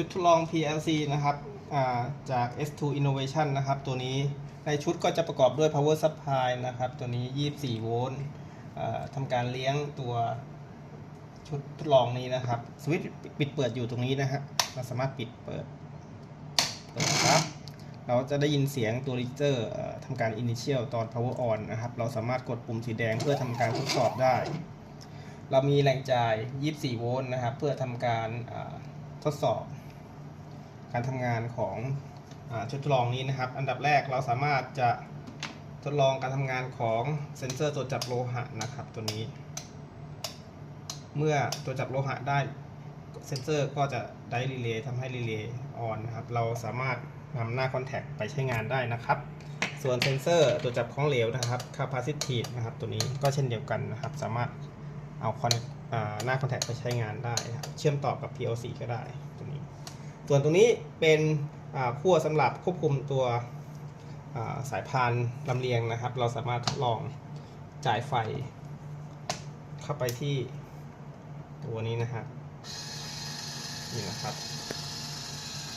ชุดทดลอง PLC นะครับาจาก S2 Innovation นะครับ ตัวนี้ในชุดก็จะประกอบด้วย power supply นะครับ ตัวนี้ 24 โวลต์ทำการเลี้ยงตัวชุดทดลองนี้นะครับ สวิตช์ปิดเปิดอยู่ตรงนี้นะฮะเราสามารถปิดเปิดเปิดครับ เราจะได้ยินเสียงตัวรีเจอร์ทำการ initial ตอน power on นะครับ เราสามารถกดปุ่มสีแดงเพื่อทำการทดสอบได้ เรามีแรงจ่าย 24 โวลต์นะครับ เพื่อทำการทดสอบ การทำงานของอาชุดทดลองนี้นะครับ อันดับแรกเราสามารถจะทดลองการทำงานของเซ็นเซอร์ตรวจจับโลหะนะครับตัวนี้ เมื่อตรวจจับโลหะได้เซ็นเซอร์ก็จะได้รีเลย์ทำให้รีเลย์ออนนะครับ เราสามารถนำหน้าคอนแทคไปใช้งานได้นะครับ ส่วนเซ็นเซอร์ตรวจจับของเหลวนะครับ capacitive นะครับตัวนี้ก็เช่นเดียวกันนะครับ สามารถเอาคอนหน้าคอนแทคไปใช้งานได้ เชื่อมต่อกับ PLC ก็ได้ ส่วนตรงนี้เป็นขั้วสำหรับควบคุมตัวสายพานลำเลียงนะครับ เราสามารถทดลองจ่ายไฟ เข้าไปที่ตัวนี้นะฮะนี่นะครับ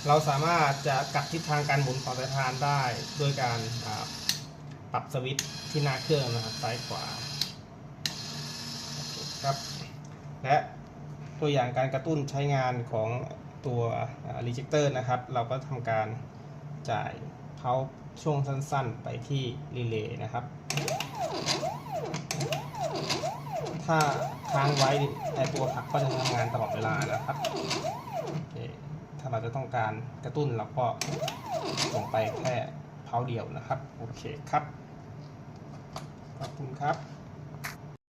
เราสามารถจะกลับทิศทางการหมุนของสายพานได้ด้วยการปรับสวิตช์ที่หน้าเครื่องนะครับซ้ายขวาครับ และตัวอย่างการกระตุ้นใช้งานของ ตัวรีเจคเตอร์นะครับ เราก็ทำการจ่ายเขาช่วงสั้นๆไปที่รีเลย์นะครับ ถ้าค้างไว้ไอตัวผักก็จะทำงานตลอดเวลานะครับโอเคถ้าเราจะต้องการกระตุ้นเราก็ส่งไปแค่เพาเดียวนะครับ โอเคครับ ขอบคุณครับ